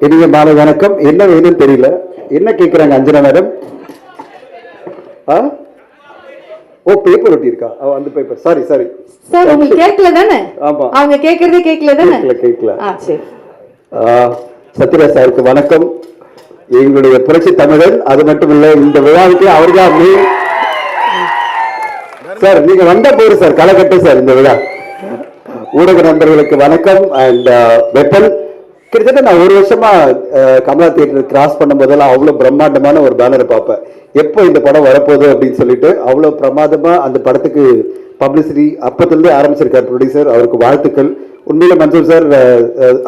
இனிய மாலை வணக்கம். என்ன வேணும்னு தெரியல. என்ன கேக்குறாங்க அஞ்சனா மேடம் ஆ? ஓ பேப்பர் ஒட்டி இருக்கா அந்த பேப்பர் சாரி சாரி சார் உங்களுக்கு கேட்கல தானே ஆமா. அவங்க கேட்கறதே கேட்கல தானே கேட்கல கேட்கல. ஆ சரி. சத்யராஜ் சாருக்கு வணக்கம். எங்களுடைய புரட்சி தமிழன் அது மட்டும் இல்ல இந்த விழாவுக்கு அவர்தான் main. சார் நீங்க வந்த போது சார் களக்கட்டு சார் இந்த விழா. ஊடக நண்பர்களுக்கு வணக்கம். அண்ட் வெப்பன் கிட்டத்தட்ட நான் ஒரு வருஷமா கமலா தியேட்டர் கிராஸ் பண்ணும் போதெல்லாம் அவ்வளோ பிரம்மாண்டமான ஒரு பேனரை பார்ப்பேன். எப்போ இந்த படம் வரப்போகுது அப்படின்னு சொல்லிட்டு அவ்வளோ பிரமாதமா அந்த படத்துக்கு பப்ளிசிட்டி அப்பத்திலிருந்தே ஆரம்பிச்சிருக்கார் ப்ரொடியூசர் அவருக்கு வாழ்த்துக்கள். உண்மையில மன்சூர் சார்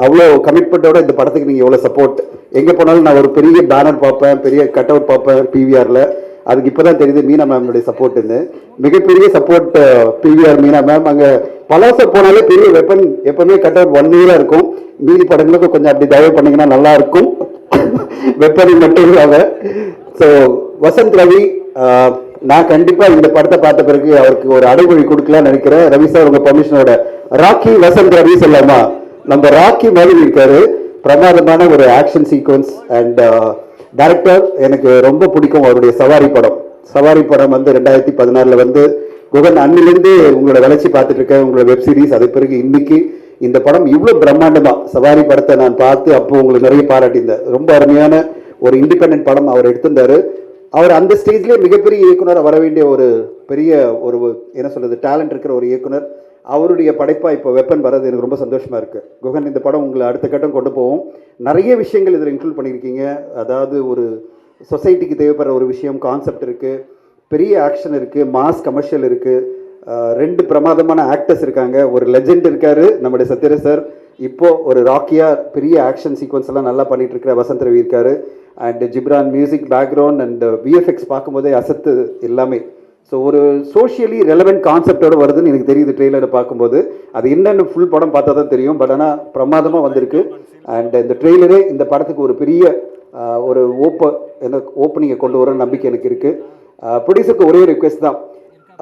அவ்வளோ கமிட்மெண்ட்டோட இந்த படத்துக்கு நீங்கள் எவ்வளோ சப்போர்ட் எங்கே போனாலும் நான் ஒரு பெரிய பேனர் பார்ப்பேன் பெரிய கட் அவுட் பார்ப்பேன் பிவிஆரில் அதுக்கு இப்போ தான் தெரியுது மீனா மேம்னுடைய சப்போர்ட்டுன்னு மிகப்பெரிய சப்போர்ட் பிவிஆர் மீனா மேம் அங்கே பலாசர் போனாலே பெரிய வெப்பன் எப்பவுமே கட் அவுட் ஒன் இயராக இருக்கும். மீதி படங்களுக்கு கொஞ்சம் அப்படி தயவு பண்ணீங்கன்னா நல்லா இருக்கும் வெப்பனை மட்டும் இல்லாமல் ஸோ வசந்த் ரவி நான் கண்டிப்பா இந்த படத்தை பார்த்த பிறகு அவருக்கு ஒரு அடைமொழி கொடுக்கலாம்னு நினைக்கிறேன். ரவி சார் உங்க பர்மிஷனோட ராக்கி வசந்த் ரவி சொல்லாமா நம்ம ராக்கி மாதிரி இருக்காரு. பிரமாதமான ஒரு ஆக்ஷன் சீக்வன்ஸ் அண்ட் டைரக்டர் எனக்கு ரொம்ப பிடிக்கும் அவருடைய சவாரி படம். சவாரி படம் வந்து ரெண்டாயிரத்தி பதினாறுல வந்து குகன் அன்னிலிருந்து உங்களோட வளர்ச்சி பார்த்துட்டு இருக்கேன். உங்களோட வெப் சீரிஸ் அது பிறகு இன்னைக்கு இந்த படம் இவ்வளோ பிரம்மாண்டமாக சவாரி படத்தை நான் பார்த்து அப்போ உங்களுக்கு நிறைய பாராட்டியிருந்தேன். ரொம்ப அருமையான ஒரு இண்டிபெண்டன்ட் படம் அவர் எடுத்திருந்தார். அவர் அந்த ஸ்டேஜ்லேயே மிகப்பெரிய இயக்குனராக வர வேண்டிய ஒரு பெரிய ஒரு என்ன சொல்கிறது டேலண்ட் இருக்கிற ஒரு இயக்குனர். அவருடைய படைப்பாக இப்போ வெப்பன் வர்றது எனக்கு ரொம்ப சந்தோஷமாக இருக்குது குகன் இந்த படம் உங்களை அடுத்த கட்டம் கொண்டு போவோம் நிறைய விஷயங்கள் இதில் இன்க்ளூட் பண்ணியிருக்கீங்க. அதாவது ஒரு சொசைட்டிக்கு தேவைப்படுற ஒரு விஷயம் கான்செப்ட் இருக்குது பெரிய ஆக்ஷன் இருக்குது மாஸ் கமர்ஷியல் இருக்குது ரெண்டு பிரமாதமான ஆக்டர்ஸ் இருக்காங்க. ஒரு லெஜெண்ட் இருக்காரு நம்முடைய சத்யர சார். இப்போ ஒரு ராக்கியா பெரிய ஆக்ஷன் சீக்வன்ஸ் எல்லாம் நல்லா பண்ணிட்டு இருக்கிற வசந்த் ரவி இருக்காரு. And Ghibran music background and VFX பார்க்கும்போதே அசத்து எல்லாமே. ஸோ ஒரு சோஷியலி ரெலவெண்ட் கான்செப்டோட வருதுன்னு எனக்கு தெரியுது ட்ரெய்லரை பார்க்கும்போது. அது என்னென்னு ஃபுல் படம் பார்த்தா தான் தெரியும். பட் ஆனால் பிரமாதமாக வந்திருக்கு. அண்ட் இந்த ட்ரெய்லரே இந்த படத்துக்கு ஒரு பெரிய ஒரு ஓப்ப என்ன ஓப்பனிங்கை கொண்டு வர நம்பிக்கை எனக்கு இருக்குது ப்ரொடியூசருக்கு ஒரே ரிக்வெஸ்ட் தான்.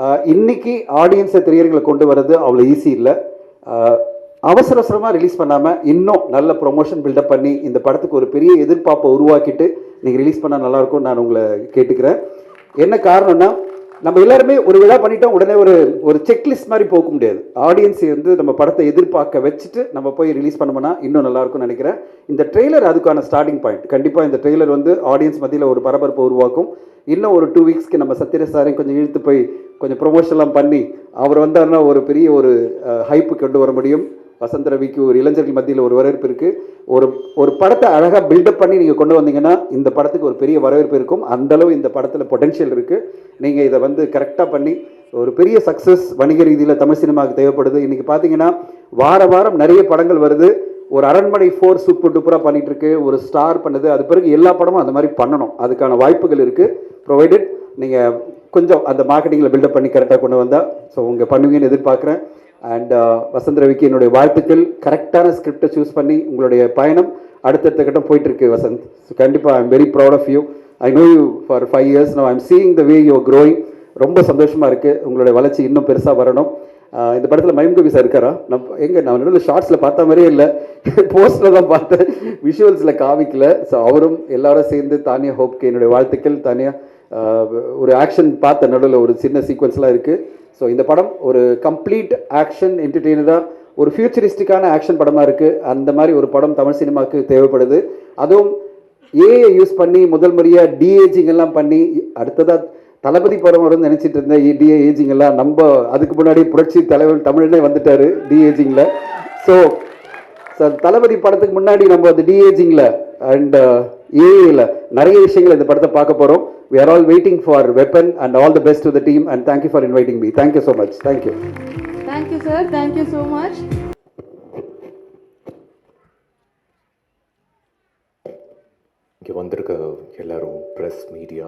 இன்றைக்கி இன்னைக்கு ஆடியன்ஸை திரையரங்களை கொண்டு வர்றது அவ்வளோ ஈஸி இல்லை. அவசர அவசரமாக ரிலீஸ் பண்ணாமல் இன்னும் நல்ல ப்ரொமோஷன் பில்டப் பண்ணி இந்த படத்துக்கு ஒரு பெரிய எதிர்பார்ப்பை உருவாக்கிட்டு நீங்கள் ரிலீஸ் பண்ணால் நல்லாயிருக்கும் நான் உங்களை கேட்டுக்கிறேன். என்ன காரணம்னா நம்ம எல்லாருமே ஒரு விழா பண்ணிட்டோம் உடனே ஒரு ஒரு செக்லிஸ்ட் மாதிரி போக முடியாது. ஆடியன்ஸ் வந்து நம்ம படத்தை எதிர்பார்க்க வச்சுட்டு நம்ம போய் ரிலீஸ் பண்ணோம்னா இன்னும் நல்லா இருக்கும்னு நினைக்கிறேன். இந்த ட்ரெய்லர் அதுக்கான ஸ்டார்டிங் பாயிண்ட் கண்டிப்பாக இந்த ட்ரெய்லர் வந்து ஆடியன்ஸ் மத்தியில் ஒரு பரபரப்பை உருவாக்கும். இன்னும் ஒரு டூ வீக்ஸ்க்கு நம்ம சத்யர சாரையும் கொஞ்சம் இழுத்து போய் கொஞ்சம் ப்ரொமோஷன்லாம் பண்ணி அவர் வந்தாருன்னா ஒரு பெரிய ஒரு ஹைப்பு கொண்டு வர முடியும். வசந்த ரவிக்கு ஒரு இளைஞர்கள் மத்தியில் ஒரு வரவேற்பு இருக்குது ஒரு ஒரு படத்தை அழகாக பில்டப் பண்ணி நீங்கள் கொண்டு வந்தீங்கன்னா இந்த படத்துக்கு ஒரு பெரிய வரவேற்பு இருக்கும். அந்தளவு இந்த படத்தில் பொட்டென்ஷியல் இருக்குது நீங்கள் இதை வந்து கரெக்டாக பண்ணி ஒரு பெரிய சக்ஸஸ் வணிக ரீதியில் தமிழ் சினிமாவுக்கு தேவைப்படுது. இன்றைக்கி பார்த்தீங்கன்னா வார வாரம் நிறைய படங்கள் வருது. ஒரு அரண்மனை ஃபோர் சூப்பர் டூப்பராக பண்ணிட்டு இருக்கு. ஒரு ஸ்டார் பண்ணுது. அது பிறகு எல்லா படமும் அந்த மாதிரி பண்ணணும். அதுக்கான வாய்ப்புகள் இருக்குது ப்ரொவைடட் நீங்கள் கொஞ்சம் அந்த மார்க்கெட்டிங்கில் பில்டப் பண்ணி கரெக்டாக கொண்டு வந்தால் ஸோ உங்கள் பண்ணுவீங்கன்னு எதிர்பார்க்குறேன். அண்ட் uh, வசந்த் ரவிக்கு என்னுடைய வாழ்த்துக்கள். கரெக்டான ஸ்கிரிப்டை சூஸ் பண்ணி உங்களுடைய பயணம் அடுத்தடுத்த கட்டம் போயிட்டுருக்கு வசந்த். ஸோ கண்டிப்பாக I am very proud of you I know you for five years no I'm seeing the way you growing ரொம்ப சந்தோஷமாக இருக்குது உங்களுடைய வளர்ச்சி இன்னும் பெருசாக வரணும். Uh, இந்த படத்தில் மயம்கவி சார் இருக்காரா? நம் எங்கே நான் நடுவில் ஷார்ட்ஸில் பார்த்த மாதிரியே இல்லை. போஸ்டில் தான் பார்த்தேன். விஷுவல்ஸில் காமிக்கல. ஸோ அவரும் எல்லாரும் சேர்ந்து தானியா ஹோப்க்கு என்னுடைய வாழ்த்துக்கள். தானியா uh, ஒரு ஆக்ஷன் பார்த்த நடுவில் ஒரு சின்ன சீக்வன்ஸ்லாம் இருக்குது ஸோ இந்த படம் ஒரு கம்ப்ளீட் ஆக்ஷன் என்டர்டெய்னராக ஒரு ஃபியூச்சரிஸ்டிக்கான ஆக்ஷன் படமாக இருக்குது அந்த மாதிரி ஒரு படம் தமிழ் சினிமாவுக்கு தேவைப்படுது. அதுவும் ஏஐ யூஸ் பண்ணி முதல் முறையாக டிஏஜிங் எல்லாம் பண்ணி அடுத்ததாக தளபதி படம் வரும்னு நினச்சிட்டு இருந்தேன். E டிஏ ஏஜிங் எல்லாம். நம்ம அதுக்கு முன்னாடி புரட்சி தலைவர் தமிழனே வந்துட்டாரு டிஏஜிங்கில் ஸோ தளபதி படத்துக்கு முன்னாடி நம்ம அந்த டிஏஜிங்கில் அண்ட் ஏஐயில் நிறைய விஷயங்கள் இந்த படத்தை பார்க்க போகிறோம் we are all waiting for weapon and all the best to the team and thank you for inviting me thank you so much thank you thank you sir thank you so much இங்கே வந்திருக்க எல்லாரும் press media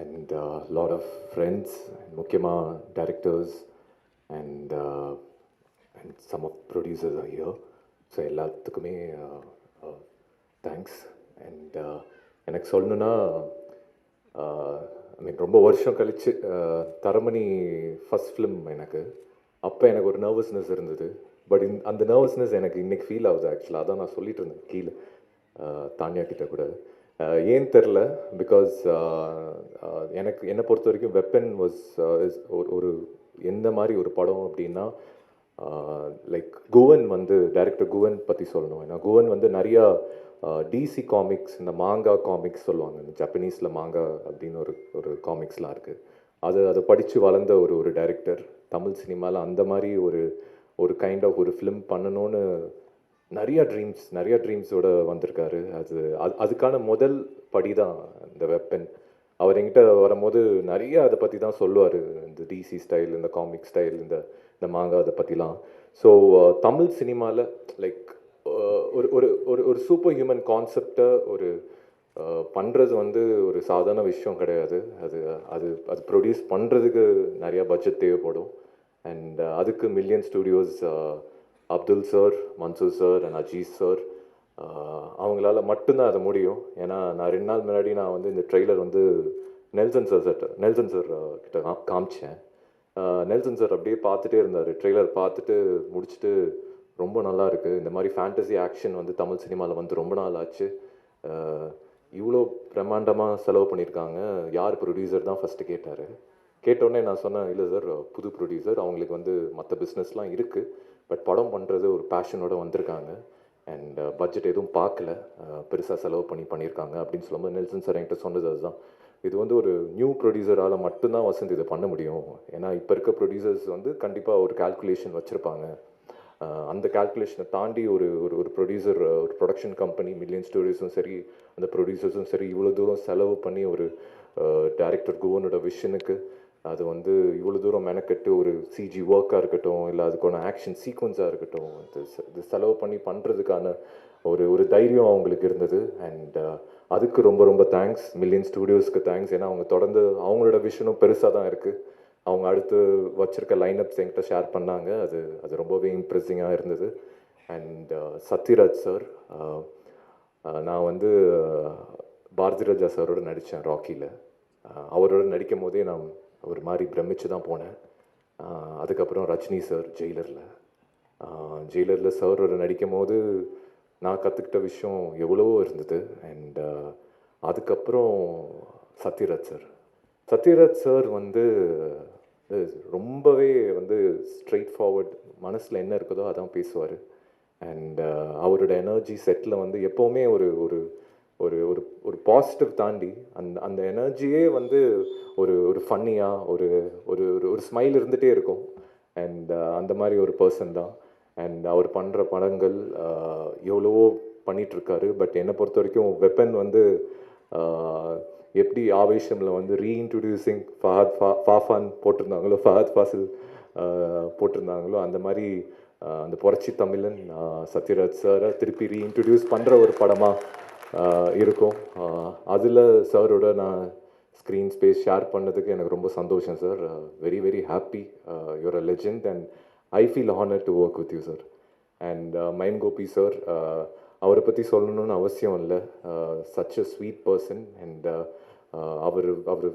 and lot of friends முக்கியமாக directors and and some of producers ஐயோ so எல்லாத்துக்குமே thanks and எனக்கு சொல்லணுன்னா ஐ மீன் ரொம்ப வருஷம் கழிச்சு தரமணி ஃபஸ்ட் ஃபிலிம் எனக்கு. அப்போ எனக்கு ஒரு நர்வஸ்னஸ் இருந்தது. பட் அந்த நர்வஸ்னஸ் எனக்கு இன்றைக்கி ஃபீல் ஆகுது ஆக்சுவலாக அதான் நான் சொல்லிட்டு இருந்தேன் கீழே. தானியா கிட்ட கூட. ஏன் தெரில பிகாஸ் எனக்கு என்னை பொறுத்த வரைக்கும் வெப்பன் வாஸ் ஒரு ஒரு எந்த மாதிரி ஒரு படம் அப்படின்னா லைக் குவன் வந்து டைரக்டர் குவன் பற்றி சொல்லணும். ஏன்னா குவன் வந்து நிறையா டிசி காமிக்ஸ் இந்த மாங்கா காமிக்ஸ் சொல்லுவாங்க. இந்த ஜப்பனீஸில் மாங்கா அப்படின்னு ஒரு ஒரு காமிக்ஸ்லாம் இருக்குது அது அதை படித்து வளர்ந்த ஒரு ஒரு டைரக்டர் தமிழ் சினிமாவில் அந்த மாதிரி ஒரு ஒரு கைண்ட் ஆஃப் ஒரு ஃபிலிம் பண்ணணும்னு நிறைய ட்ரீம்ஸ் நிறையா ட்ரீம்ஸோட வந்திருக்காரு. அது அது அதுக்கான முதல் படி தான் இந்த வெப்பன் அவர் எங்கிட்ட வரும்போது நிறைய அதை பற்றி தான் சொல்லுவார். இந்த டிசி ஸ்டைல் இந்த காமிக் ஸ்டைல் இந்த இந்த மாங்கா அதை பற்றிலாம் ஸோ தமிழ் சினிமாவில் லைக் ஒரு ஒரு ஒரு ஒரு சூப்பர் ஹியூமன் கான்செப்டை ஒரு பண்ணுறது வந்து ஒரு சாதாரண விஷயம் கிடையாது. அது அது அது ப்ரொடியூஸ் பண்ணுறதுக்கு நிறையா பட்ஜெட் தேவைப்படும். அண்ட் அதுக்கு million studios Abdul sir Mansoor sir and Aziz sir அவங்களால மட்டும்தான் அது முடியும். ஏன்னா நான் ரெண்டு நாள் முன்னாடி நான் வந்து இந்த ட்ரெய்லர் வந்து Nelson sir sir Nelson sir கிட்ட கா- காமிச்சேன். நெல்சன் சார் அப்படியே பார்த்துட்டே இருந்தார். ட்ரெய்லர் பார்த்துட்டு முடிச்சுட்டு ரொம்ப நல்லா இருக்குது இந்த மாதிரி ஃபேண்டசி ஆக்ஷன் வந்து தமிழ் சினிமாவில் வந்து ரொம்ப நாள் ஆச்சு. இவ்வளோ பிரம்மாண்டமாக செலவு பண்ணியிருக்காங்க யார் ப்ரொடியூசர் தான் ஃபஸ்ட்டு கேட்டார். கேட்டோடனே நான் சொன்னேன் இல்லை சார் புது ப்ரொடியூசர் அவங்களுக்கு வந்து மற்ற பிஸ்னஸ்லாம் இருக்குது பட் படம் பண்ணுறது ஒரு பேஷனோடு வந்திருக்காங்க. அண்ட் பட்ஜெட் எதுவும் பார்க்கல பெருசாக செலவு பண்ணி பண்ணியிருக்காங்க அப்படின்னு சொல்லும்போது நெல்சன் சார் என்கிட்ட சொன்னது அதுதான். இது வந்து ஒரு நியூ ப்ரொடியூசரால் மட்டும்தான் வசந்த் இதை பண்ண முடியும். ஏன்னா இப்போ இருக்க ப்ரொடியூசர்ஸ் வந்து கண்டிப்பாக ஒரு கால்குலேஷன் வச்சுருப்பாங்க. அந்த கால்குலேஷனை தாண்டி ஒரு ஒரு ஒரு ப்ரொடியூசர் ஒரு ப்ரொடக்ஷன் கம்பெனி மில்லியன் ஸ்டோரிஸும் சரி அந்த ப்ரொடியூசர்ஸும் சரி இவ்வளோ தூரம் செலவு பண்ணி ஒரு டேரக்டர் குவனோட விஷனுக்கு அது வந்து இவ்வளோ தூரம் மெனக்கட்டு ஒரு சிஜி ஒர்க்காக இருக்கட்டும் இல்லை அதுக்கான ஆக்ஷன் சீக்வன்ஸாக இருக்கட்டும் இது இது செலவு பண்ணி பண்ணுறதுக்கான ஒரு ஒரு தைரியம் அவங்களுக்கு இருந்தது. அண்ட் அதுக்கு ரொம்ப ரொம்ப தேங்க்ஸ் மில்லியன் ஸ்டூடியோஸ்க்கு தேங்க்ஸ் ஏன்னா அவங்க தொடர்ந்து அவங்களோட விஷனும் பெருசாக தான் இருக்குது அவங்க அடுத்து வச்சிருக்க லைனப்ஸ் என்கிட்ட ஷேர் பண்ணாங்க. அது அது ரொம்பவே இம்ப்ரெஸிங்காக இருந்தது. And uh, Sathyaraj sir uh, uh, நான் வந்து பாரதி ராஜா சாரோட நடித்தேன் ராக்கியில் அவரோட நடிக்கும் போதே நான் ஒரு மாதிரி பிரமிச்சு தான் போனேன். அதுக்கப்புறம் ரஜினி சார் ஜெயிலரில். ஜெயிலரில் சாரோட நடிக்கும் போது நான் கற்றுக்கிட்ட விஷயம் எவ்வளவோ இருந்தது. அண்ட் அதுக்கப்புறம் சத்யராஜ் சார் சத்யராஜ் சார் வந்து ரொம்பவே வந்து ஸ்ட்ரெயிட் ஃபார்வர்ட் மனசில் என்ன இருக்குதோ அதான் பேசுவார். அண்ட் uh, அவரோட எனர்ஜி செட்டில் வந்து எப்போவுமே ஒரு ஒரு ஒரு ஒரு ஒரு பாசிட்டிவ் தாண்டி அந்த அந்த எனர்ஜியே வந்து ஒரு ஒரு ஃபன்னியாக ஒரு ஒரு ஒரு ஒரு ஸ்மைல் இருந்துகிட்டே இருக்கும். அண்ட் uh, அந்த மாதிரி ஒரு பர்சன் தான். அண்ட் அவர் பண்ணுற படங்கள் uh, எவ்வளவோ பண்ணிகிட்ருக்காரு பட் என்னை பொறுத்த வரைக்கும் வெப்பன் வந்து எப்படி ஆவேஷமில் வந்து ரீஇன்ட்ரடியூசிங் ஃபஹத் ஃபா ஃபாஃபான் போட்டிருந்தாங்களோ ஃபஹத் ஃபாசில் போட்டிருந்தாங்களோ அந்த மாதிரி அந்த புரட்சி தமிழன் சத்யராஜ் சாரை திருப்பி ரீஇன்ட்ரடியூஸ் பண்ணுற ஒரு படமாக இருக்கும். அதில் சாரோட நான் ஸ்க்ரீன் ஸ்பேஸ் ஷேர் பண்ணதுக்கு எனக்கு ரொம்ப சந்தோஷம் sir very very happy your a legend and I feel honour to work with you sir and Mime Gopi sir அவரை பற்றி சொல்லணும்னு அவசியம் இல்லை. Such a sweet person and அவர் அவர்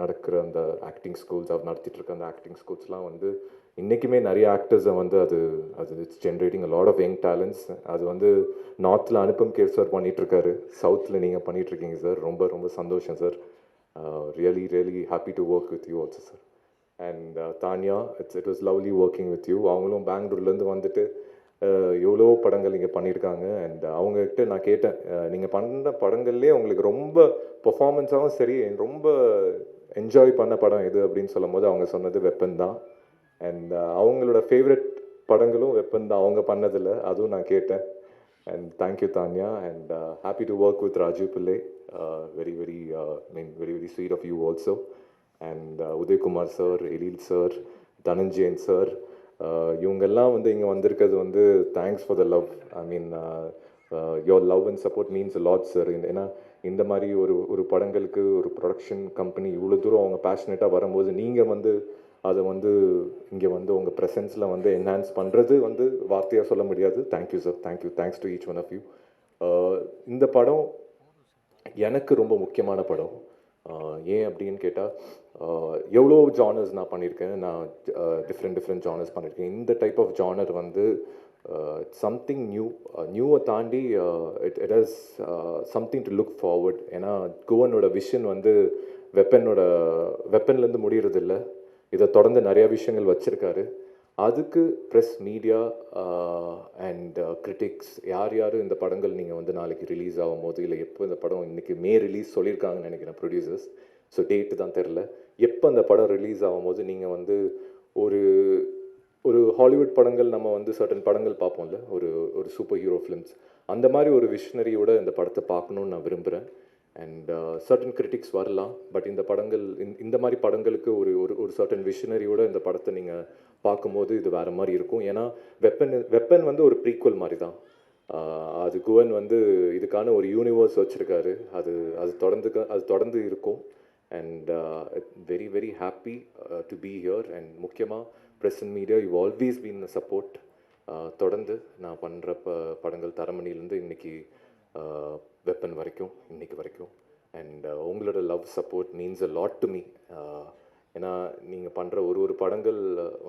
நடக்கிற அந்த ஆக்டிங் ஸ்கூல்ஸ் அவர் நடத்திட்டு இருக்க அந்த ஆக்டிங் ஸ்கூல்ஸ்லாம் வந்து இன்றைக்குமே நிறைய ஆக்டர்ஸை வந்து அது அது it's generating a lot of young talents அது வந்து நார்த்தில் அனுப்பம் கேர் சார் பண்ணிகிட்ருக்காரு சவுத்தில் நீங்கள் பண்ணிகிட்ருக்கீங்க சார் ரொம்ப ரொம்ப சந்தோஷம் sir really really happy to work with you also sir and Taniya it's it was lovely working with you அவங்களும் பெங்களூர்லேருந்து வந்துட்டு எவ்வளோ படங்கள் இங்கே பண்ணியிருக்காங்க. அண்ட் அவங்கக்கிட்ட நான் கேட்டேன் நீங்கள் பண்ண படங்கள்லேயே உங்களுக்கு ரொம்ப பெர்ஃபார்மன்ஸாகவும் சரி ரொம்ப என்ஜாய் பண்ண படம் எது அப்படின்னு சொல்லும் போது அவங்க சொன்னது வெப்பன் தான். அண்ட் அவங்களோட ஃபேவரட் படங்களும் வெப்பன் தான். அவங்க பண்ணதில்ல அதுவும் நான் கேட்டேன். And thank you Tanya and happy to work with Rajeev Pillai very very mean very very sweet of you also and Udayakumar sir Ezhil sir Dhananjayan sir Uh, இவங்கெல்லாம் வந்து இங்கே வந்திருக்கிறது வந்து thanks for the love I mean your love and support means lot sir ஏன்னா இந்த மாதிரி ஒரு ஒரு படங்களுக்கு ஒரு ப்ரொடக்ஷன் கம்பெனி இவ்வளோ தூரம் அவங்க பேஷனேட்டாக வரும்போது நீங்கள் வந்து அதை வந்து இங்கே வந்து உங்கள் ப்ரெசன்ஸில் வந்து என்ஹான்ஸ் பண்ணுறது வந்து வார்த்தையாக சொல்ல முடியாது. Thank you sir thank you thanks to each one of you இந்த படம் எனக்கு ரொம்ப முக்கியமான படம். ஏன் அப்படின்னு கேட்டால் எவ்வளோ ஜானர்ஸ் நான் பண்ணியிருக்கேன் நான் டிஃப்ரெண்ட் டிஃப்ரெண்ட் ஜானர்ஸ் பண்ணியிருக்கேன் இந்த டைப் ஆஃப் ஜானர் வந்து சம்திங் நியூ நியூவை தாண்டி it it has something to look forward ஏன்னா குவனோட விஷன் வந்து வெப்பனோட வெப்பன்லேருந்து முடியறதில்ல. இதை தொடர்ந்து நிறைய விஷயங்கள் வச்சுருக்காரு. அதுக்கு ப்ரெஸ் மீடியா அண்ட் கிரிட்டிக்ஸ் யார் யார் இந்த படங்கள் நீங்கள் வந்து நாளைக்கு ரிலீஸ் ஆகும்போது இல்லை எப்போ இந்த படம் இன்றைக்கி மே ரிலீஸ் சொல்லியிருக்காங்கன்னு நினைக்கிறேன் ப்ரொடியூசர்ஸ் ஸோ டேட்டு தான் தெரில. எப்போ அந்த படம் ரிலீஸ் ஆகும்போது நீங்கள் வந்து ஒரு ஒரு ஹாலிவுட் படங்கள் நம்ம வந்து சர்டன் படங்கள் பார்ப்போம்ல ஒரு ஒரு சூப்பர் ஹீரோ ஃபிலிம்ஸ் அந்த மாதிரி ஒரு விஷனரியோட இந்த படத்தை பார்க்கணுன்னு நான் விரும்புகிறேன் அண்ட் சர்டன் கிரிட்டிக்ஸ் வரலாம் பட் இந்த படங்கள் இந்த- இந்த மாதிரி படங்களுக்கு ஒரு ஒரு ஒரு சர்டன் விஷனரியோட இந்த படத்தை நீங்கள் பார்க்கும்போது இது வேறு மாதிரி இருக்கும். ஏன்னா வெப்பன் வெப்பன் வந்து ஒரு ப்ரீக்குவல் மாதிரி தான். அது குவன் வந்து இதுக்கான ஒரு யூனிவர்ஸ் வச்சுருக்காரு. அது அது தொடர்ந்து அது தொடர்ந்து இருக்கும். And very very happy to be here and முக்கியமாக press and media you always been support தொடர்ந்து நான் பண்ணுற ப படங்கள் தரமணிலேருந்து இன்னைக்கு வெப்பன் வரைக்கும் இன்னைக்கு வரைக்கும். அண்ட் உங்களோட love support means a lot to me ஏன்னா நீங்கள் பண்ணுற ஒரு ஒரு படங்கள்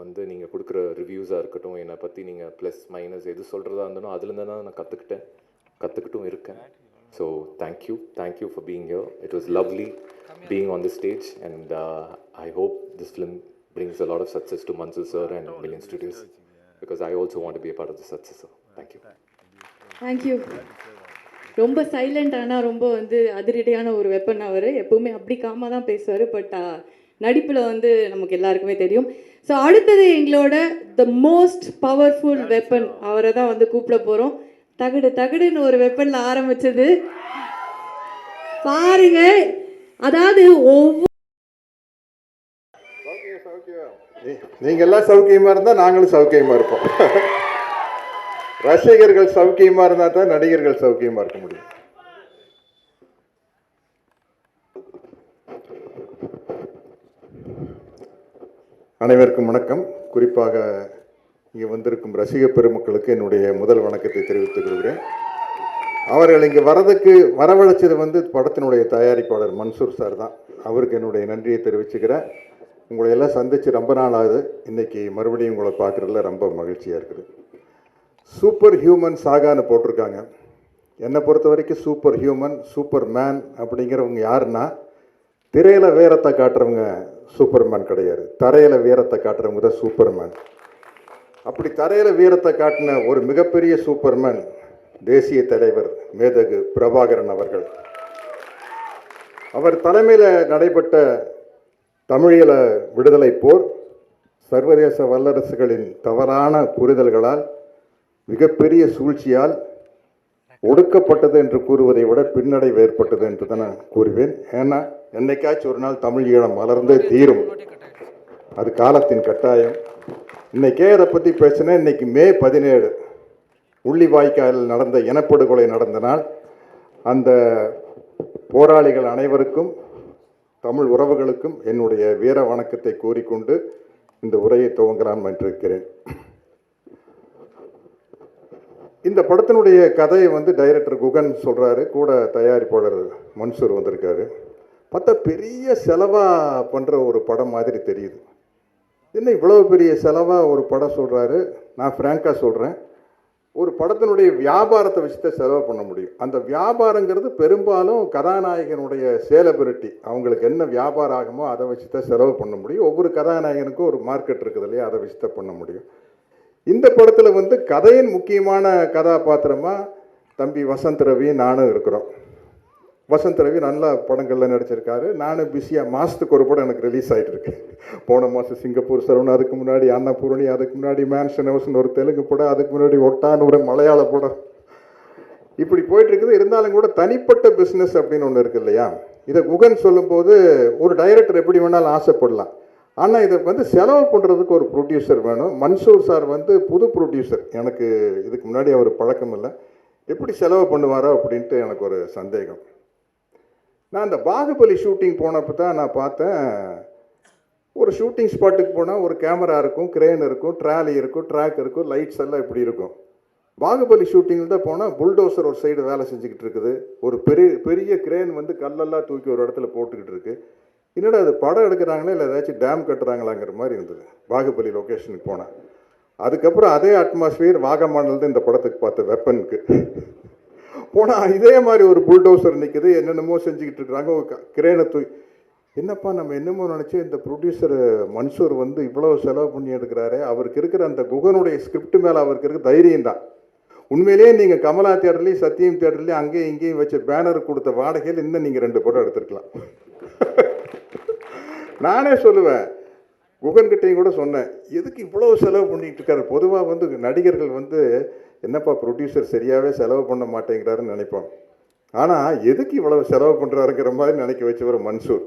வந்து நீங்கள் கொடுக்குற ரிவ்யூஸாக இருக்கட்டும் என்னை பற்றி நீங்கள் ப்ளஸ் மைனஸ் எது சொல்கிறதா இருந்தாலும் அதுலேருந்து தான் நான் கற்றுக்கிட்டேன் கற்றுக்கிட்டும் இருக்கேன். So thank you thank you for being here it was lovely being on the stage and I hope this film brings a lot of success to Mansur sir and Million Studios because I also want to be a part of the success. Sir. Thank you. Thank you ரொம்ப silent ஆனால் ரொம்ப வந்து அதிரடியான ஒரு weapon அவர். எப்பவுமே அப்படி காமாக தான் பேசுவார். பட் நடிப்பில் வந்து நமக்கு எல்லாருக்குமே தெரியும். ஸோ அடுத்தது எங்களோட த மோஸ்ட் பவர்ஃபுல் வெப்பன் அவரை தான் வந்து கூப்பிட போகிறோம் தகடு தகடுன்னு ஒரு வெப்பனில் ஆரம்பிச்சது. பாருங்க. அதாவது ஒவ்வொரு நீங்க எல்லாம் சௌக்கியமா இருந்தா நாங்களும் சௌக்கியமா இருப்போம். ரசிகர்கள் சௌக்கியமா இருந்தா தான் நடிகர்கள் சௌக்கியமா இருக்க முடியும். அனைவருக்கும் வணக்கம். குறிப்பாக இங்கே வந்திருக்கும் ரசிக பெருமக்களுக்கு என்னுடைய முதல் வணக்கத்தை தெரிவித்துக் கொள்கிறேன். அவர்கள் இங்கே வரதுக்கு வரவழைச்சது வந்து படத்தினுடைய தயாரிப்பாளர் மன்சூர் சார் தான். அவருக்கு என்னுடைய நன்றியை தெரிவிச்சுக்கிறேன். உங்களை எல்லாம் சந்தித்து ரொம்ப நாள் ஆகுது. இன்றைக்கி மறுபடியும் உங்களை பார்க்குறதுல ரொம்ப மகிழ்ச்சியாக இருக்குது. சூப்பர் ஹியூமன் சாகான்னு போட்டிருக்காங்க. என்னை பொறுத்த வரைக்கும் சூப்பர் ஹியூமன் சூப்பர் மேன் அப்படிங்கிறவங்க யாருன்னா திரையில் வீரத்தை காட்டுறவங்க சூப்பர்மேன் கிடையாது. தரையில் வீரத்தை காட்டுறவங்க தான் சூப்பர்மேன். அப்படி தரையில் வீரத்தை காட்டின ஒரு மிகப்பெரிய சூப்பர்மேன் தேசிய தலைவர் மேதகு பிரபாகரன் அவர்கள். அவர் தலைமையில் நடைபெற்ற தமிழீழ விடுதலை போர் சர்வதேச வல்லரசுகளின் தவறான புரிதல்களால் மிகப்பெரிய சூழ்ச்சியால் ஒடுக்கப்பட்டது என்று கூறுவதை விட பின்னடைவு ஏற்பட்டது என்று தான் நான் கூறுவேன். ஏன்னா என்னைக்காச்சும் ஒரு நாள் தமிழ் ஈழம் வளர்ந்தே தீரும். அது காலத்தின் கட்டாயம். இன்னைக்கே அதை பற்றி பேசினேன். இன்னைக்கு மே பதினேழு. உள்ளிவாய்க்காலில் நடந்த இனப்படுகொலை நடந்த நாள். அந்த போராளிகள் அனைவருக்கும் தமிழ் உறவுகளுக்கும் என்னுடைய வீர வணக்கத்தை கூறிக்கொண்டு இந்த உரையை துவங்கலாம் என்றிருக்கிறேன் இந்த படத்தினுடைய கதையை வந்து டைரக்டர் குகன் சொல்கிறாரு கூட தயாரிப்பாளர் மன்சூர் வந்திருக்காரு. பார்த்தா பெரிய செலவாக பண்ணுற ஒரு படம் மாதிரி தெரியுது. என்ன இவ்வளோ பெரிய செலவாக ஒரு படம் சொல்கிறாரு நான் ஃப்ராங்காக சொல்கிறேன் ஒரு படத்தினுடைய வியாபாரத்தை வச்சு தான் செலவு பண்ண முடியும். அந்த வியாபாரங்கிறது பெரும்பாலும் கதாநாயகனுடைய சேலபிரிட்டி. அவங்களுக்கு என்ன வியாபாரம் ஆகுமோ அதை வச்சு தான் செலவு பண்ண முடியும். ஒவ்வொரு கதாநாயகனுக்கும் ஒரு மார்க்கெட் இருக்குது இல்லையா? அதை வச்சு தான் பண்ண முடியும். இந்த படத்தில் வந்து கதையின் முக்கியமான கதாபாத்திரமாக தம்பி வசந்த் ரவி நானும் இருக்கிறோம். வசந்த் ரவி நல்ல படங்களில் நடிச்சிருக்காரு. நானும் பிஸியாக மாதத்துக்கு ஒரு படம் எனக்கு ரிலீஸ் ஆகிட்டுருக்கு போன மாதம் சிங்கப்பூர் சரவணன் அதுக்கு முன்னாடி அன்னபூரணி அதுக்கு முன்னாடி மேன்ஷன் ஹவுஸ்னு ஒரு தெலுங்கு படம் அதுக்கு முன்னாடி ஒட்டான்னு ஒரு மலையாள படம். இப்படி போயிட்டுருக்குது. இருந்தாலும் கூட தனிப்பட்ட பிஸ்னஸ் அப்படின்னு ஒன்று இருக்கு இல்லையா? இதை குகன் சொல்லும்போது ஒரு டைரக்டர் எப்படி வேணாலும் ஆசைப்படலாம். ஆனால் இதை வந்து செலவு பண்ணுறதுக்கு ஒரு ப்ரொடியூசர் வேணும். மன்சூர் சார் வந்து புது ப்ரொடியூசர் எனக்கு இதுக்கு முன்னாடி அவர் பழக்கம் இல்லை. எப்படி செலவு பண்ணுவாரோ அப்படின்ட்டு எனக்கு ஒரு சந்தேகம். நான் அந்த பாகுபலி ஷூட்டிங் போனப்போ தான் நான் பார்த்தேன். ஒரு ஷூட்டிங் ஸ்பாட்டுக்கு போனால் ஒரு கேமரா இருக்கும் கிரேன் இருக்கும் ட்ராலி இருக்கும் ட்ராக் இருக்கும் லைட்ஸ் எல்லாம் இப்படி இருக்கும். பாகுபலி ஷூட்டிங்கில் தான் போனால் புல்டோசர் ஒரு சைடு வேலை செஞ்சுக்கிட்டு இருக்குது. ஒரு பெரிய பெரிய கிரேன் வந்து கல்லெல்லாம் தூக்கி ஒரு இடத்துல போட்டுக்கிட்டு இருக்குது என்னடா அது படம் எடுக்கிறாங்களா இல்லை ஏதாச்சும் டேம் கட்டுறாங்களாங்கிற மாதிரி இருந்தது. பாகுபலி லொக்கேஷனுக்கு போனேன் அதுக்கப்புறம் அதே அட்மாஸ்பியர் வாகமானது இந்த படத்துக்கு பார்த்த வெப்பனுக்கு போனால் இதே மாதிரி ஒரு புல்டோசர் நிற்கிது என்னென்னமோ செஞ்சுக்கிட்டு இருக்கிறாங்க ஒரு க- கிரேனை தூய் என்னப்பா நம்ம என்னமோ நினச்சி இந்த ப்ரொடியூசர் மன்சூர் வந்து இவ்வளோ செலவு பண்ணி எடுக்கிறாரு. அவருக்கு இருக்கிற அந்த குகனுடைய ஸ்கிரிப்ட் மேலே அவருக்கு இருக்க தைரியம் தான். உண்மையிலேயே நீங்கள் கமலா தேட்டர்லேயும் சத்தியம் தேட்டர்லேயும் அங்கேயும் இங்கேயும் வச்சு பேனர் கொடுத்த வாடகையில் இன்னும் நீங்கள் ரெண்டு படம் எடுத்துருக்கலாம். நானே சொல்லுவேன். குகன்கிட்டையும் கூட சொன்னேன். எதுக்கு இவ்வளோ செலவு பண்ணிட்டு இருக்காரு? பொதுவாக வந்து நடிகர்கள் வந்து என்னப்பா ப்ரொடியூசர் சரியாகவே செலவு பண்ண மாட்டேங்கிறாருன்னு நினைப்போம். ஆனால் எதுக்கு இவ்வளவு செலவு பண்ணுறாருங்கிற மாதிரி நினைக்க வச்சவர் மன்சூர்.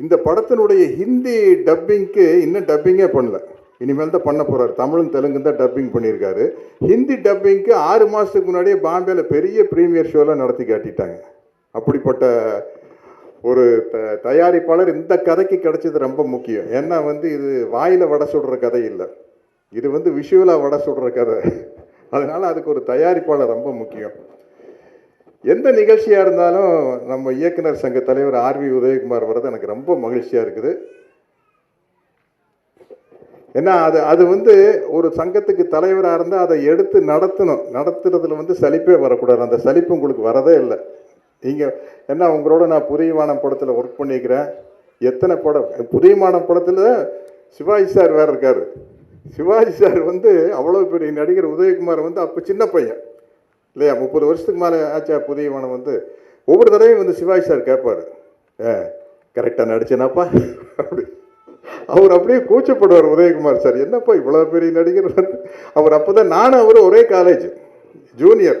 இந்த படத்தினுடைய ஹிந்தி டப்பிங்க்கு இன்னும் டப்பிங்கே பண்ணல. இனிமேல் தான் பண்ண போகிறார் தமிழும் தெலுங்கு தான் டப்பிங் பண்ணியிருக்காரு. ஹிந்தி டப்பிங்க்கு ஆறு மாதத்துக்கு முன்னாடியே பாம்பேயில் பெரிய ப்ரீமியர் ஷோலாம் நடத்தி காட்டிட்டாங்க. அப்படிப்பட்ட ஒரு த தயாரிப்பாளர் இந்த கதைக்கு கிடைச்சது ரொம்ப முக்கியம். ஏன்னா வந்து இது வாயில் வடை சுடுற கதை இல்லை. இது வந்து விஷுவலாக வடை சுடுற கதை. அதனால் அதுக்கு ஒரு தயாரிப்பாளர் ரொம்ப முக்கியம். எந்த நிகழ்ச்சியாக இருந்தாலும் நம்ம இயக்குனர் சங்க தலைவர் ஆர்வி உதயகுமார் வர்றது எனக்கு ரொம்ப மகிழ்ச்சியாக இருக்குது. ஏன்னா அது அது வந்து ஒரு சங்கத்துக்கு தலைவராக இருந்தால் அதை எடுத்து நடத்தணும். நடத்துறதுல வந்து சலிப்பே வரக்கூடாது. அந்த சலிப்பு உங்களுக்கு வரதே இல்லை. நீங்கள் என்ன உங்களோட நான் புதியமானம் படத்தில் ஒர்க் பண்ணிக்கிறேன். எத்தனை படம்? புதியமானம் படத்தில் சிவாஜி சார் வேறு இருக்கார். சிவாஜி சார் வந்து அவ்வளோ பெரிய நடிகர் உதயகுமார் வந்து அப்போ சின்ன பையன். இல்லையா? முப்பது வருஷத்துக்கு மேலே ஆச்சா புதியவனம் வந்து. ஒவ்வொரு தடவையும் வந்து சிவாஜி சார் கேட்பார் ஏ கரெக்டாக நடிச்சேனாப்பா? அப்படி. அவர் அப்படியே கூச்சப்படுவார் உதயகுமார் சார். என்னப்பா இவ்வளோ பெரிய நடிகர் வந்து? அவர் அப்போ தான் நானும் அவர் ஒரே காலேஜ் ஜூனியர்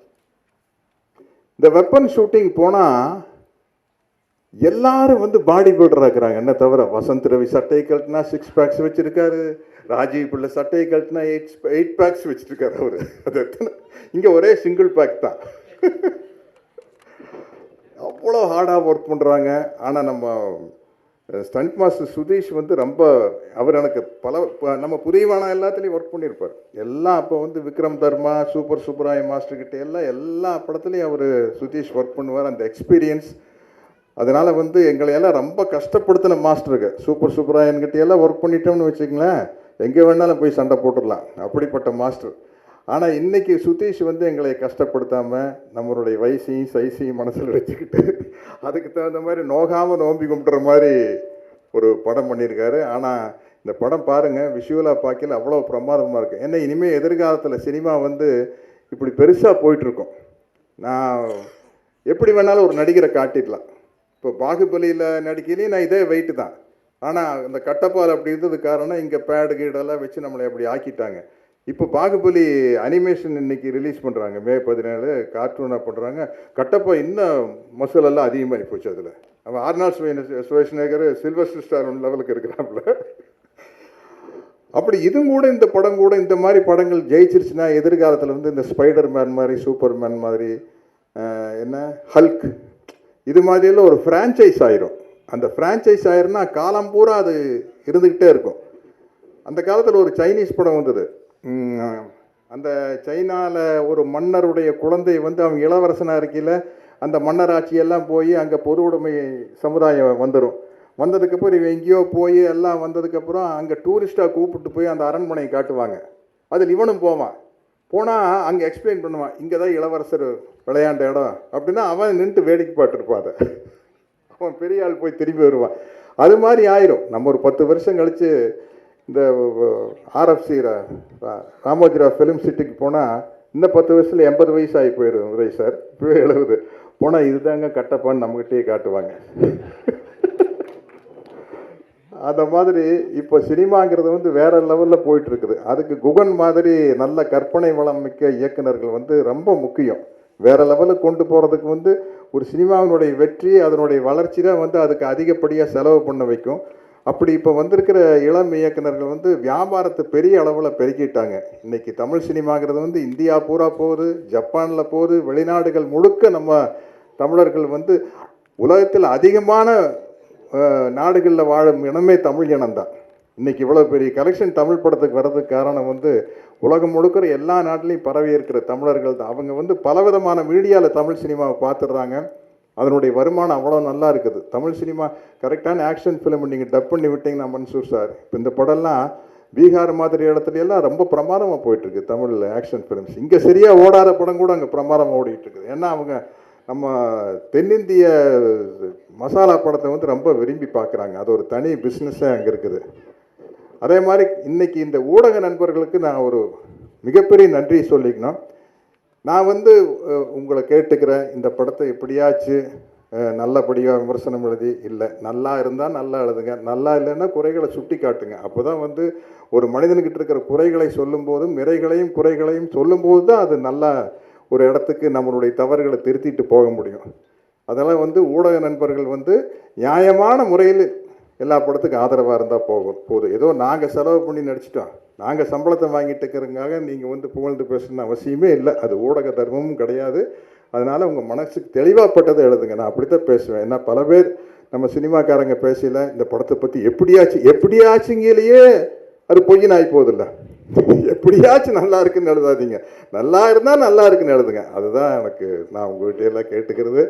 இந்த வெப்பன் ஷூட்டிங் போனால் எல்லாரும் வந்து பாடி பில்டராக இருக்கிறாங்க. என்ன தவிர வசந்த் ரவி சட்டையை கழட்டினா சிக்ஸ் பேக்ஸ் வச்சுருக்காரு. ராஜீவ் பிள்ளை சட்டையை கழட்டினா எயிட் எயிட் பேக்ஸ் வச்சுருக்காரு அவர். அது எத்தனை? இங்கே ஒரே சிங்கிள் பேக் தான். அவ்வளோ ஹார்டாக ஒர்க் பண்ணுறாங்க ஆனால் நம்ம ஸ்டண்ட் மாஸ்டர் சுதீஷ் வந்து ரொம்ப அவர் எனக்கு பல ப- நம்ம புரியவானா எல்லாத்துலேயும் ஒர்க் பண்ணியிருப்பார் எல்லாம் அப்போ வந்து விக்ரம் தர்மா சூப்பர் சுப்பராய மாஸ்டர்கிட்ட எல்லாம் எல்லா படத்துலையும் அவர் சுதீஷ் ஒர்க் பண்ணுவார். அந்த எக்ஸ்பீரியன்ஸ் அதனால் வந்து எங்களை எல்லாம் ரொம்ப கஷ்டப்படுத்தின மாஸ்டருக்கு சூப்பர் சூப்பராயன்கிட்ட எல்லாம் ஒர்க் பண்ணிட்டோம்னு வச்சுக்கங்களேன் எங்கே வேணாலும் போய் சண்டை போட்டுடலாம். அப்படிப்பட்ட மாஸ்டர் ஆனால் இன்றைக்கி சுதீஷ் வந்து எங்களை கஷ்டப்படுத்தாமல் நம்மளுடைய வயசையும் சைஸையும் மனசில் வச்சுக்கிட்டு அதுக்கு தகுந்த மாதிரி நோகாமல் நோம்பி கும்பிட்ற மாதிரி ஒரு படம் பண்ணியிருக்காரு. ஆனால் இந்த படம் பாருங்கள் விஷுவலாக பார்க்கல அவ்வளோ பிரமாதமாக இருக்குது ஏன்னா இனிமேல் எதிர்காலத்தில் சினிமா வந்து இப்படி பெருசாக போயிட்டுருக்கோம். நான் எப்படி வேணாலும் ஒரு நடிகரை காட்டிடலாம். இப்போ பாகுபலியில் நடிக்கையிலையும் நான் இதே வெயிட்டு தான். ஆனால் இந்த கட்டப்பால் அப்படி இருந்தது காரணம் இங்கே பேடு கீடெல்லாம் வச்சு நம்மளை அப்படி ஆக்கிட்டாங்க. இப்போ பாகுபலி அனிமேஷன் இன்னைக்கு ரிலீஸ் பண்ணுறாங்க மே பதினேழு கார்ட்டூனாக பண்ணுறாங்க கட்டப்பா இன்னும் மசூல் எல்லாம் அதிகமாகி போச்சு அதில். அவன் ஆர்னால் சுவேஷ்நேகர் சில்வர் ஸ்டார் லெவலுக்கு இருக்கிறாப்புல. அப்படி இதுவும் கூட இந்த படம் கூட இந்த மாதிரி படங்கள் ஜெயிச்சிருச்சுன்னா எதிர்காலத்தில் வந்து இந்த ஸ்பைடர் மேன் மாதிரி சூப்பர் மேன் மாதிரி என்ன? ஹல்க் இது மாதிரியெல்லாம் ஒரு ஃப்ரான்ச்சைஸ் ஆயிரும். அந்த ஃப்ரான்ச்சைஸ் ஆயிரும்னா காலம் பூரா அது இருந்துக்கிட்டே இருக்கும். அந்த காலத்தில் ஒரு சைனீஸ் படம் வந்தது. அந்த சைனாவில் ஒரு மன்னருடைய குழந்தை வந்து அவங்க இளவரசனாக இருக்கையில் அந்த மன்னராட்சியெல்லாம் போய் அங்கே பொது உடைமை சமுதாயம் வந்துடும் வந்ததுக்கப்புறம் இவன் எங்கேயோ போய் எல்லாம் வந்ததுக்கப்புறம் அங்கே டூரிஸ்ட்டாக கூப்பிட்டு போய் அந்த அரண்மனையை காட்டுவாங்க. அதில் இவனும் போவான். போனால் அங்கே எக்ஸ்பிளைன் பண்ணுவான் இங்கே தான் இளவரசர் விளையாண்ட இடம். அப்படின்னா அவன் நின்று வேடிக்கை பார்த்துருப்பான் அதை. அவன் பெரிய ஆள் போய் திரும்பி வருவான். அது மாதிரி ஆயிரும். நம்ம ஒரு பத்து வருஷம் கழித்து இந்த ஆர்எஃப்சி ராமோஜிராவ் ஃபிலிம் சிட்டிக்கு போனால் இன்னும் பத்து வயசில் எண்பது வயசு ஆகி போயிடும் உதய் சார் இப்போவே எழுபது. போனால் இதுதாங்க கட்டப்பான்னு நம்மகிட்டயே காட்டுவாங்க. அந்த மாதிரி இப்போ சினிமாங்கிறது வந்து வேற லெவலில் போயிட்டு இருக்குது அதுக்கு குகன் மாதிரி நல்ல கற்பனை வளம் மிக்க இயக்குனர்கள் வந்து ரொம்ப முக்கியம். வேற லெவலுக்கு கொண்டு போகிறதுக்கு வந்து ஒரு சினிமாவினுடைய வெற்றி அதனுடைய வளர்ச்சி தான் வந்து அதுக்கு அதிகப்படியாக செலவு பண்ண வைக்கும். அப்படி இப்போ வந்திருக்கிற இளம் இயக்குனர்கள் வந்து வியாபாரத்தை பெரிய அளவில் பெருக்கிட்டாங்க. இன்றைக்கி தமிழ் சினிமாங்கிறது வந்து இந்தியா பூரா போகுது ஜப்பானில் போகுது வெளிநாடுகள் முழுக்க நம்ம தமிழர்கள் வந்து உலகத்தில் அதிகமான நாடுகளில் வாழும் இனமே தமிழ் இனம்தான் இன்னைக்கு இவ்வளோ பெரிய கலெக்ஷன் தமிழ் படத்துக்கு வர்றதுக்கு காரணம் வந்து உலகம் முழுக்கிற எல்லா நாட்டிலையும் பரவி இருக்கிற தமிழர்கள் தான். அவங்க வந்து பலவிதமான மீடியாவில் தமிழ் சினிமாவை பார்த்துடுறாங்க. அதனுடைய வருமானம் அவ்வளோ நல்லா இருக்குது. தமிழ் சினிமா கரெக்டான ஆக்ஷன் ஃபிலிம் நீங்கள் டப் பண்ணி விட்டீங்கன்னா மன்சூர் சார் இப்போ இந்த படம்லாம் பீகார் மாதிரி இடத்துல எல்லாம் ரொம்ப பிரமாதமாக போயிட்டுருக்கு தமிழில் ஆக்ஷன் ஃபிலிம்ஸ் இங்கே சரியாக ஓடாத படம் கூட அங்கே பிரமாதமாக ஓடிட்டு இருக்குது ஏன்னா அவங்க நம்ம தென்னிந்திய மசாலா படத்தை வந்து ரொம்ப விரும்பி பார்க்குறாங்க. அது ஒரு தனி பிஸ்னஸ்ஸே அங்கே இருக்குது. அதே மாதிரி இன்றைக்கி இந்த ஊடக நண்பர்களுக்கு நான் ஒரு மிகப்பெரிய நன்றி சொல்லிக்கணும். நான் வந்து உங்களை கேட்டுக்கிறேன். இந்த படத்தை எப்படியாச்சு நல்லபடியாக விமர்சனம் எழுதி இல்லை நல்லா இருந்தால் நல்லா எழுதுங்க. நல்லா இல்லைன்னா குறைகளை சுட்டி காட்டுங்க. அப்போ தான் வந்து ஒரு மனிதனுக்கிட்ட இருக்கிற குறைகளை சொல்லும்போதும் நிறைகளையும் குறைகளையும் சொல்லும்போது தான் அது நல்லா ஒரு இடத்துக்கு நம்மளுடைய தவறுகளை திருத்திட்டு போக முடியும். அதெல்லாம் வந்து ஊடக நண்பர்கள் வந்து நியாயமான முறையில் எல்லா படத்துக்கும் ஆதரவாக இருந்தால் போகும். போதும். ஏதோ நாங்கள் செலவு பண்ணி நடிச்சிட்டோம். நாங்கள் சம்பளத்தை வாங்கிட்டு இருக்கிறதுக்காக நீங்கள் வந்து புகழ்ந்து பேசணும்னு அவசியமே இல்லை. அது ஊடக தர்மமும் கிடையாது. அதனால் உங்கள் மனசுக்கு தெளிவாகப்பட்டதை எழுதுங்க. நான் அப்படித்தான் பேசுவேன். ஏன்னா பல பேர் நம்ம சினிமாக்காரங்க பேசல இந்த படத்தை பற்றி எப்படியாச்சு எப்படியாச்சுங்கிலேயே அது பொய்யின் ஆகி எப்படியாச்சும் நல்லா இருக்குன்னு எழுதாதீங்க. நல்லா இருந்தால் நல்லா இருக்குன்னு எழுதுங்க. அதுதான் எனக்கு நான் உங்கள்கிட்ட எல்லாம் கேட்டுக்கிறது.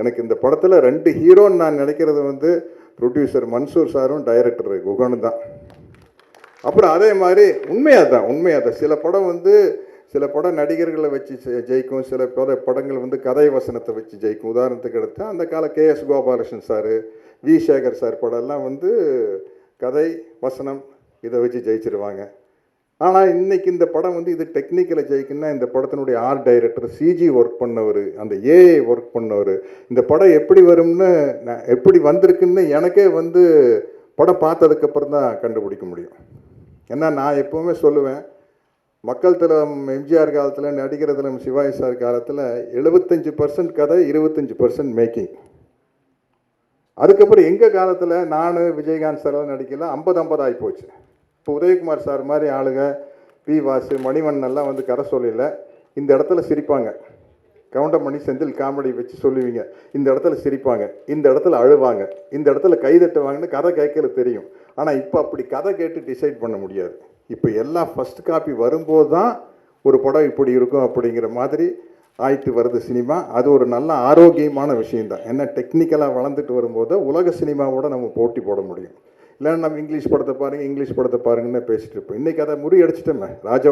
எனக்கு இந்த படத்தில் ரெண்டு ஹீரோன்னு நான் நினைக்கிறது வந்து ப்ரொடியூசர் மன்சூர் சாரும் டைரக்டர் குகனு தான். அப்புறம் அதே மாதிரி உண்மையாக தான் உண்மையாக தான். சில படம் வந்து சில படம் நடிகர்களை வச்சு ஜெ- ஜெயிக்கும் சில பட படங்கள் வந்து கதை வசனத்தை வச்சு ஜெயிக்கும். உதாரணத்துக்கு எடுத்தால் அந்த கால K S Gopalakrishnan sir V Sekar sir படம்லாம் வந்து கதை வசனம் இதை வச்சு ஜெயிச்சிருவாங்க. ஆனால் இன்னைக்கு இந்த படம் வந்து இது டெக்னிக்கலை ஜெயிக்குன்னா இந்த படத்தினுடைய ஆர்ட் டைரக்டர் சிஜி ஒர்க் பண்ணவர் அந்த ஏஐ ஒர்க் பண்ணவர் இந்த படம் எப்படி வரும்னு நான் எப்படி வந்திருக்குன்னு எனக்கே வந்து படம் பார்த்ததுக்கப்புறம் தான் கண்டுபிடிக்க முடியும். ஏன்னா நான் எப்போவுமே சொல்லுவேன் மக்கள் தலம் எம்ஜிஆர் காலத்தில் நடிகர் தலம் சிவாஜி சார் காலத்தில் எழுபத்தஞ்சு பர்சன்ட் கதை இருபத்தஞ்சு பர்சன்ட் மேக்கிங் அதுக்கப்புறம் எங்கள் காலத்தில் நான் விஜயகாந்த் சாரெல்லாம் நடிக்கல ஐம்பது ஐம்பது ஆகி போச்சு. இப்போ உதயகுமார் சார் மாதிரி ஆளுங்க பி வாசு மணிவண்ணன் எல்லாம் வந்து கரை சொல்லல இந்த இடத்துல சிரிப்பாங்க. கவுண்டமணி செந்தில் காமெடி வச்சு சொல்லுவீங்க. இந்த இடத்துல சிரிப்பாங்க இந்த இடத்துல அழுவாங்க இந்த இடத்துல கைதட்டுவாங்கன்னு கதை கேட்கல தெரியும். ஆனால் இப்போ அப்படி கதை கேட்டு டிசைட் பண்ண முடியாது. இப்போ எல்லாம் ஃபஸ்ட் காப்பி வரும்போது தான் ஒரு படம் இப்படி இருக்கும் அப்படிங்கிற மாதிரி ஆயிட்டு வருது சினிமா. அது ஒரு நல்ல ஆரோக்கியமான விஷயம்தான். ஏன்னா டெக்னிக்கலாக வளர்ந்துட்டு வரும்போது உலக சினிமாவோட நம்ம போட்டி போட முடியும். இல்லைன்னா நம்ம இங்கிலீஷ் படத்தை பாருங்க இங்கிலீஷ் படத்தை பாருங்கன்னு பேசிகிட்டு இருப்போம். இன்றைக்கி அதை முறியடிச்சிட்டோமே. ராஜா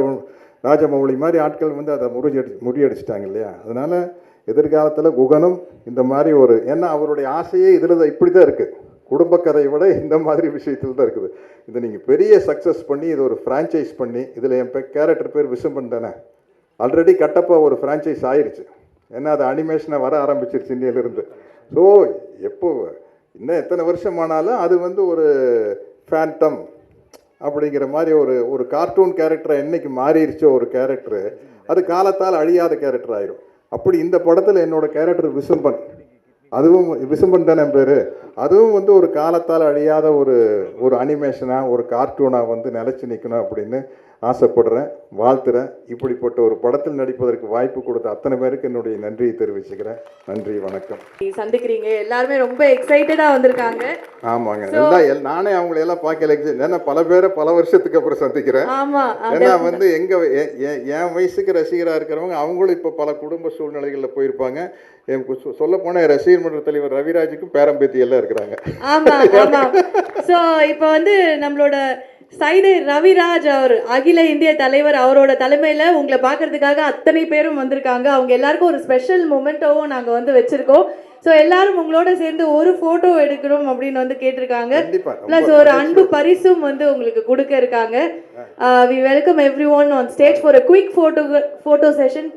ராஜமௌழி மாதிரி ஆட்கள் வந்து அதை முறியடி முறியடிச்சிட்டாங்க இல்லையா? அதனால் எதிர்காலத்தில் குகனும் இந்த மாதிரி ஒரு ஏன்னா அவருடைய ஆசையே இதில் தான் இப்படி தான் இருக்குது குடும்ப கதையை விட இந்த மாதிரி விஷயத்தில் தான் இருக்குது. இதை நீங்கள் பெரிய சக்ஸஸ் பண்ணி இது ஒரு ஃப்ரான்ச்சைஸ் பண்ணி இதில் என் பே கேரக்டர் பேர் விசும்பன் தானே? ஆல்ரெடி கட்டப்பா ஒரு ஃப்ரான்ச்சைஸ் ஆயிடுச்சு ஏன்னா அது அனிமேஷனை வர ஆரம்பிச்சிருச்சு இந்தியிலேருந்து ஸோ எப்போ இன்னும் எத்தனை வருஷம் ஆனாலும் அது வந்து ஒரு ஃபேண்டம் அப்படிங்கிற மாதிரி ஒரு ஒரு கார்ட்டூன் கேரக்டரை என்னைக்கு மாறிடுச்சோ ஒரு கேரக்டரு அது காலத்தால் அழியாத கேரக்டர் ஆயிரும். அப்படி இந்த படத்தில் என்னோட கேரக்டர் விசும்பன். அதுவும் விசும்பன் தானே பேர்? அதுவும் வந்து ஒரு காலத்தால் அழியாத ஒரு ஒரு அனிமேஷனாக ஒரு கார்ட்டூனாக வந்து நிலச்சி நிற்கணும் அப்படின்னு ஆசைப்படுறேன் வாழ்த்துறேன். இப்படிப்பட்ட ஒரு படத்தில் நடிப்பதற்கு வாய்ப்பு கொடுத்த அத்தனை பேருக்கு என்னுடைய நன்றியை தெரிவிச்சுக்கிறேன். நன்றி வணக்கம். சந்திக்கிறீங்க. எல்லாருமே ரொம்ப எக்ஸைட்டடா வந்திருக்காங்க. ஆமாங்க. எல்லாம் எல்- நானே அவங்களை எல்லாம் பார்க்கல. ஏன்னா பல பேரை பல வருஷத்துக்கு அப்புறம் சந்திக்கிறேன். ஏன்னா வந்து எங்க என் வயசுக்கு ரசிகரா இருக்கிறவங்க அவங்களும் இப்போ பல குடும்ப சூழ்நிலைகளில் போயிருப்பாங்க. சொல்ல போன ரசிகர் மன்ற தலைவர் ரவிராஜுக்கும் பேரம்பேத்தி எல்லாம் இருக்கிறாங்க ஆமா ஆமா. சோ இப்போ வந்து நம்மளோட சைதை ரவிராஜ் அவர் அகில இந்திய தலைவர் அவரோட தலைமையில உங்களை பார்க்கறதுக்காக அத்தனை பேரும் வந்திருக்காங்க. அவங்க எல்லாருக்கும் ஒரு ஸ்பெஷல் மொமெண்டோவும் நாங்க வந்து வச்சிருக்கோம். சோ எல்லாரும் உங்களோட சேர்ந்து ஒரு போட்டோ எடுக்கணும் அப்படின்னு வந்து கேட்டிருக்காங்க. பிளஸ் ஒரு அன்பு பரிசும் வந்து உங்களுக்கு கொடுக்க இருக்காங்க. We welcome everyone on stage for a quick photo photo session